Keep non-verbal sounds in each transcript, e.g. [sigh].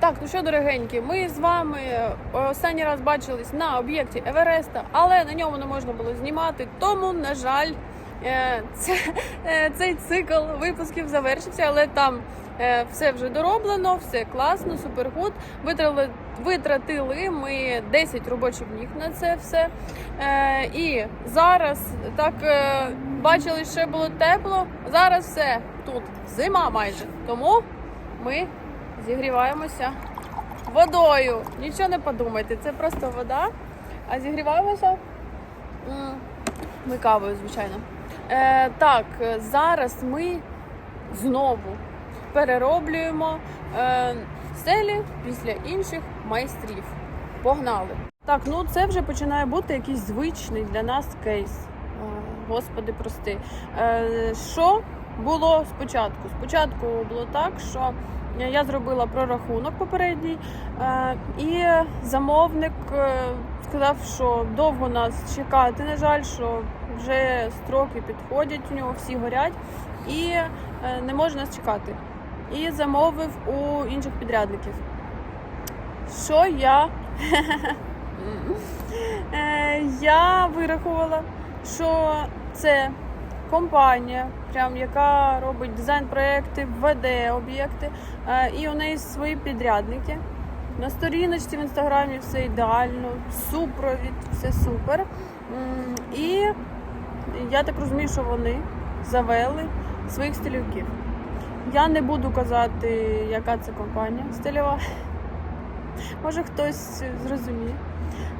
Так, ну що, дорогенькі, ми з вами е, останній раз бачились на об'єкті Евереста, але на ньому не можна було знімати. Тому, на жаль, е, е, цей цикл випусків завершився, але там все вже дороблено, все класно, супергуд. Витратили, витратили ми 10 робочих днів на це все. І зараз так бачили, ще було тепло. Зараз все тут зима майже. Тому ми зігріваємося водою. Нічого не подумайте, це просто вода. А зігріваємося ми кавою, звичайно. Е, так, зараз ми знову перероблюємо е, стелі після інших майстрів. Погнали! Так, ну це вже починає бути якийсь звичний для нас кейс. Е, Господи, прости. Е, що було спочатку? Спочатку було так, що я зробила прорахунок попередній, е, і замовник е, сказав, що довго нас чекати, на жаль, що вже строки підходять, у нього всі горять, і е, не може нас чекати. І замовив у інших підрядників. Що я? [laughs] Я вирахувала, що це компанія, прям яка робить дизайн-проекти, веде об'єкти, е, і у неї свої підрядники. На сторіночці в інстаграмі все ідеально, супровід, все супер. І я так розумію, що вони завели своїх стилівків. Я не буду казати, яка це компанія стильова. Може хтось зрозуміє.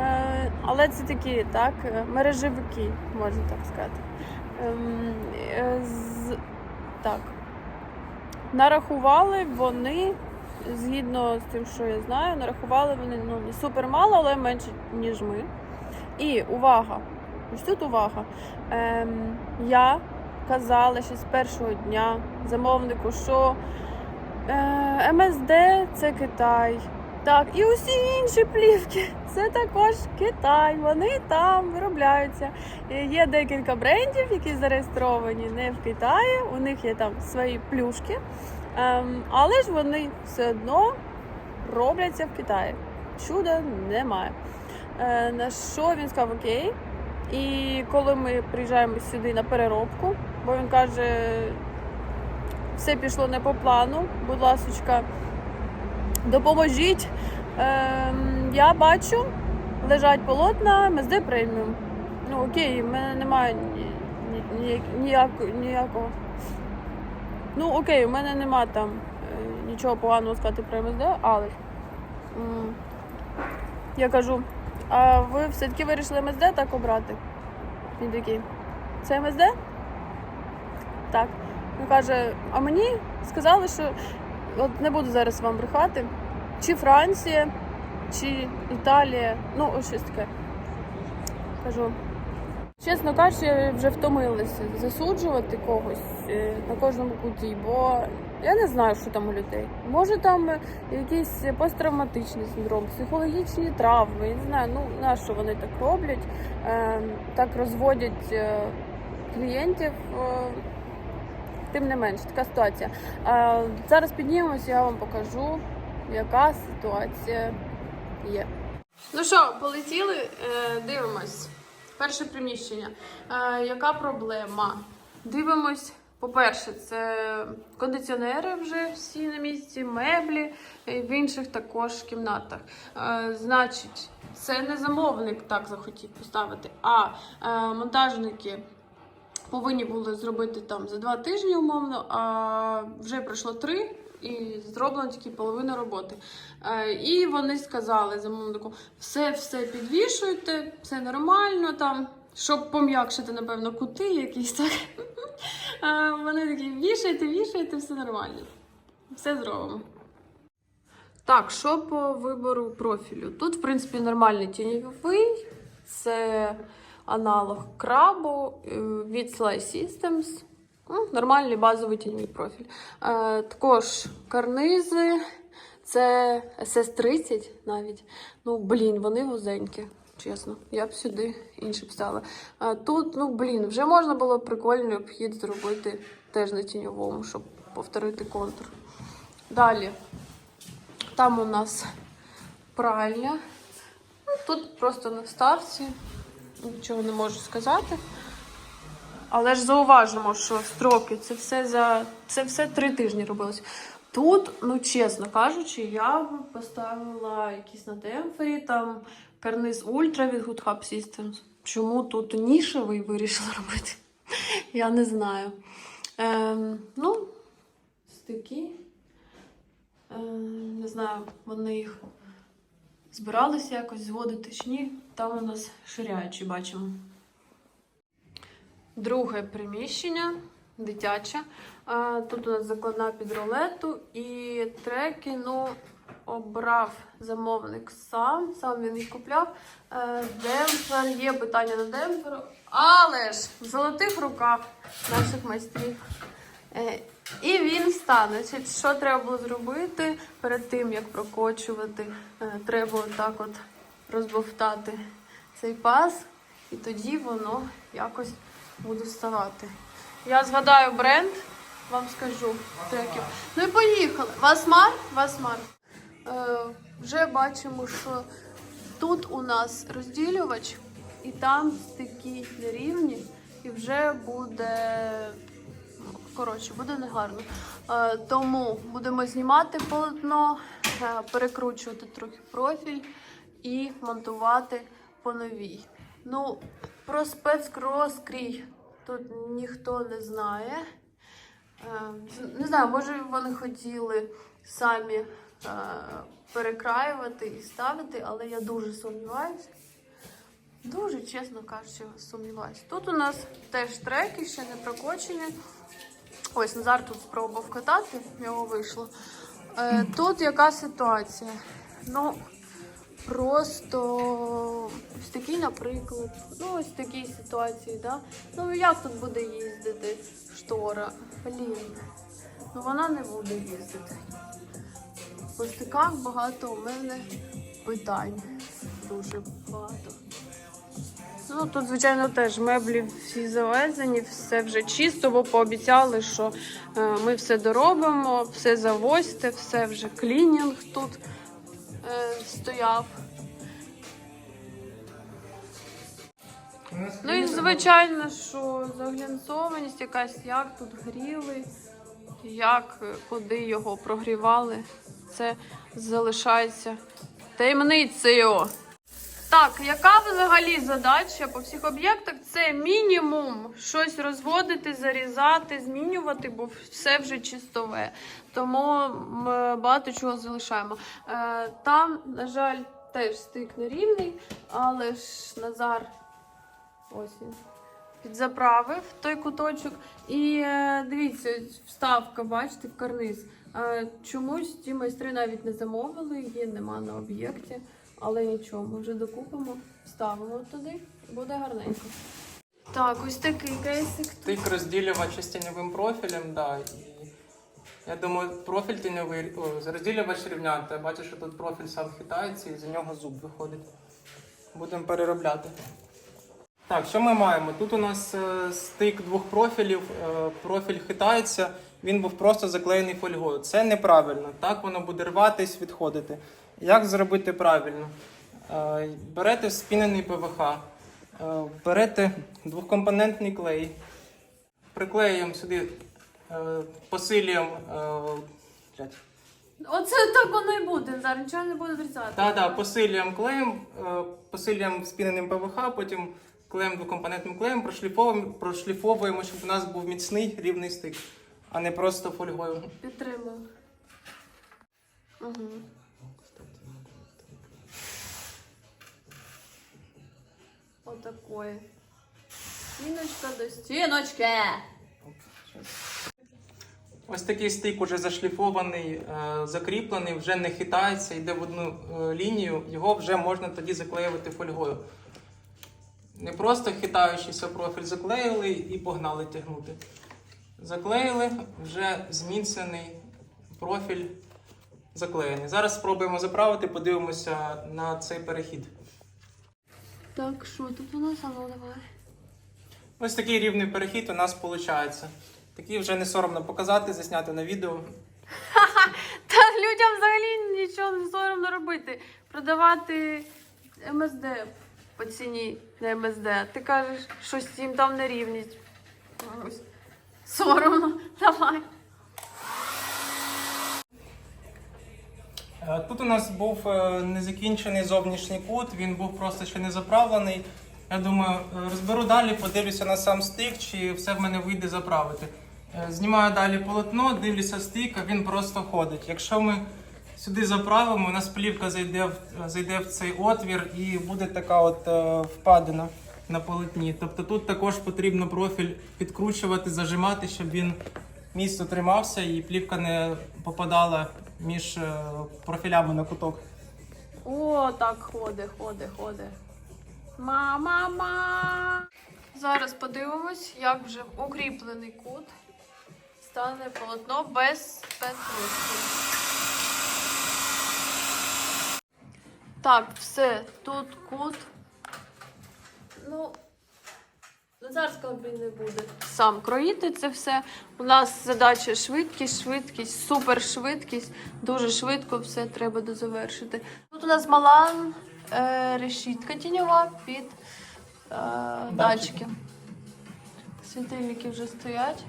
Е, Але це такі, так, мережевики, можна так сказати. Ем, е, з- Так. Нарахували вони, згідно з тим, що я знаю, нарахували вони ну, не супер мало, але менше, ніж ми. І увага! Ось тут увага. Ем, я казала ще з першого дня замовнику, що е, МСД це Китай. Так, і усі інші плівки це також Китай. Вони там виробляються. Е, Є декілька брендів, які зареєстровані не в Китаї. У них є там свої плюшки, ем, але ж вони все одно робляться в Китаї. Чуда немає. Е, на що він сказав окей. І коли ми приїжджаємо сюди на переробку, бо він каже, все пішло не по плану, будь ласочка, допоможіть. Ем, я бачу, лежать полотна МСД преміум. Ну окей, в мене немає ні, ні, ні, ніякого. Ну окей, у мене нема там е, нічого поганого сказати про МСД, але м, я кажу, а ви все-таки вирішили МСД так обрати? Він такий, це МСД? Так. Він каже, а мені сказали, що от не буду зараз вам брехати, чи Франція, чи Італія, ну ось щось таке. Кажу. Чесно кажучи, я вже втомилася засуджувати когось е, на кожному куті, бо я не знаю, що там у людей. Може там е, якийсь посттравматичний синдром, психологічні травми. Я не знаю, ну на що вони так роблять, е, так розводять клієнтів. Тим не менш, така ситуація. Зараз піднімемося, я вам покажу, яка ситуація є. Ну що, полетіли, Е, дивимось. Перше приміщення. Е, Яка проблема? Дивимось. По-перше, це кондиціонери вже всі на місці, меблі, і в інших також кімнатах. Е, Значить, це не замовник так захотів поставити, а е, монтажники повинні були зробити там за два тижні, умовно, а вже пройшло три. І зроблено тільки половина роботи. Е, і вони сказали замовнику: все, все підвішуйте, все нормально там, щоб пом'якшити, напевно, кути якісь так. [laughs] Е, вони такі вішайте, вішайте, все нормально. Все зробимо. Так, що по вибору профілю? Тут, в принципі, нормальний тіньовий, це аналог крабу е, від Sly Systems. Ну, Нормальний базовий тіньовий профіль. Е, також карнизи, це SS30 навіть. Ну, блін, вони вузенькі. Чесно, я б сюди інше б стала. А тут, ну блін, вже можна було прикольний обхід зробити теж на тіньовому, щоб повторити контур. Далі. Там у нас пральня. Ну, Тут просто на ставці. Нічого не можу сказати. Але ж зауважимо, що строки це все за це все три тижні робилось. Тут, ну чесно кажучи, я поставила якісь на демпфері, там карниз ультра від Good Hub Systems. Чому тут нішевий вирішила [laughs] робити? Я не знаю. Ем, ну, стики. Ем, не знаю, вони їх збиралися якось згодити чи ні. Там у нас ширяючі бачимо. Друге приміщення дитяче. Тут у нас закладна під рулету і треки, ну, обрав замовник сам, сам він їх купляв. Е, Демпфер, є питання на демпфер, але ж в золотих руках наших майстрів. І він стане. Що треба було зробити перед тим, як прокочувати? Е, Треба отак от розбовтати цей паз, і тоді воно якось буде вставати. Я згадаю бренд, вам скажу треків. Ну і поїхали. Васмар, Васмар. Е, вже бачимо, що тут у нас розділювач, і там стики нерівні, і вже буде. Коротше, буде негарно. Е, тому будемо знімати полотно, е, перекручувати трохи профіль і монтувати по новій. Ну, про спецкроскрій тут ніхто не знає. Е, Не знаю, може вони хотіли самі перекраювати і ставити, але я дуже сумніваюся. Дуже, чесно кажучи, сумніваюся. Тут у нас теж треки, ще не прокочені. Ось Назар тут спробував катати, в нього вийшло. Е, тут яка ситуація? Ну, просто ось такий, наприклад, ну ось такій ситуації, да? Ну як тут буде їздити штора? Блін, ну вона не буде їздити. По стиках багато у мене питань. Дуже багато. Ну, тут, звичайно, теж меблі всі завезені, все вже чисто, бо пообіцяли, що е, ми все доробимо, все завозьте, все вже клінінг тут е, стояв. Ну і звичайно, що заглянцованість якась, як тут гріли, як, е, куди його прогрівали, це залишається таємницею. Так, яка взагалі задача по всіх об'єктах? Це мінімум щось розводити, зарізати, змінювати, бо все вже чистове. Тому ми багато чого залишаємо. Е, Там, на жаль, теж стик нерівний, але ж Назар ось він. Підзаправив той куточок. І е, дивіться, вставка, бачите, в карниз. Е, чомусь ті майстри навіть не замовили, її нема на об'єкті. Але нічого, ми вже докупимо, ставимо туди, буде гарненько. Так, ось такий кейсик. Тик розділювач з тіньовим профілем, да. І я думаю, профіль тіньовий, о, розділювач рівняти. Я бачу, що тут профіль сам хитається і з нього зуб виходить. Будемо переробляти. Так, що ми маємо? Тут у нас е, стик двох профілів, е, профіль хитається, він був просто заклеєний фольгою. Це неправильно. Так воно буде рватись, відходити. Як зробити правильно? Е, берете спінений ПВХ, е, берете двохкомпонентний клей, приклеюємо сюди, е, посилюємо. Оце так воно і буде. Зараз нічого не буде зрізати. та, та, посилюємо клеєм, посилюємо спіненим ПВХ, потім клеєм двокомпонентним клеєм, прошліфовуємо, прошліфовуємо, щоб у нас був міцний рівний стик, а не просто фольгою. Підтримую. Угу. Отакої. Стіночка до стіночки. Ось такий стик уже зашліфований, е, закріплений, вже не хитається, йде в одну е, лінію, його вже можна тоді заклеювати фольгою. Не просто хитаючийся профіль заклеїли і погнали тягнути. Заклеїли, вже зміцнений профіль заклеєний. Зараз спробуємо заправити, подивимося на цей перехід. Так, що тут у нас? А ну давай. Ось такий рівний перехід у нас виходить. Такий вже не соромно показати, засняти на відео. [laughs] Та людям взагалі нічого що робити? Продавати МСД по ціні на МСД. Ти кажеш, що з цим там нерівність. Ось. Соромно. [laughs] Давай. Тут у нас був е, незакінчений зовнішній кут, він був просто ще не заправлений. Я думаю, е, розберу далі, подивлюся на сам стик, чи все в мене вийде заправити. Е, Знімаю далі полотно, дивлюся стик, а він просто ходить. Якщо ми сюди заправимо, у нас плівка зайде в, зайде в цей отвір і буде така от е, впадина на полотні. Тобто тут також потрібно профіль підкручувати, зажимати, щоб він місто тримався і плівка не попадала між е, профілями на куток. О, так ходи, ходи, ходи. Ма-ма-ма. Зараз подивимось, як вже укріплений кут стане полотно без петлички. Так, все, тут кут. Ну, зараз він не буде сам кроїти це все. У нас задача швидкість, швидкість, супершвидкість. Дуже швидко все треба дозавершити. Тут у нас мала е, решітка тіньова під е, датчики. Світильники вже стоять.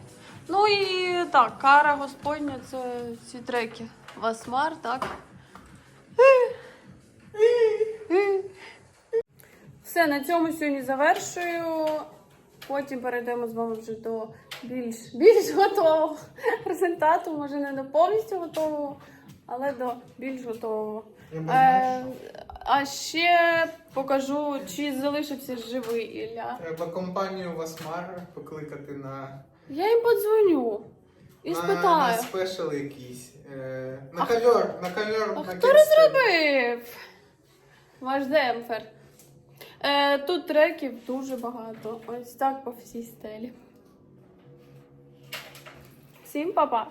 Ну і так, кара Господня це ці треки. Васмар, так. Все, на цьому сьогодні завершую. Потім перейдемо з вами вже до більш, більш готового результату. Може, не до повністю готового, але до більш готового. Е, а ще покажу, чи залишився живий Ілля. Треба компанію Васмар покликати на, Я їм подзвоню і на, на спитаю. спешл якийсь. Е, на ковер, на ковер. А на хто розробив? Ваш демпфер. Е, тут треків дуже багато. Ось так по всій стелі. Всім па-па!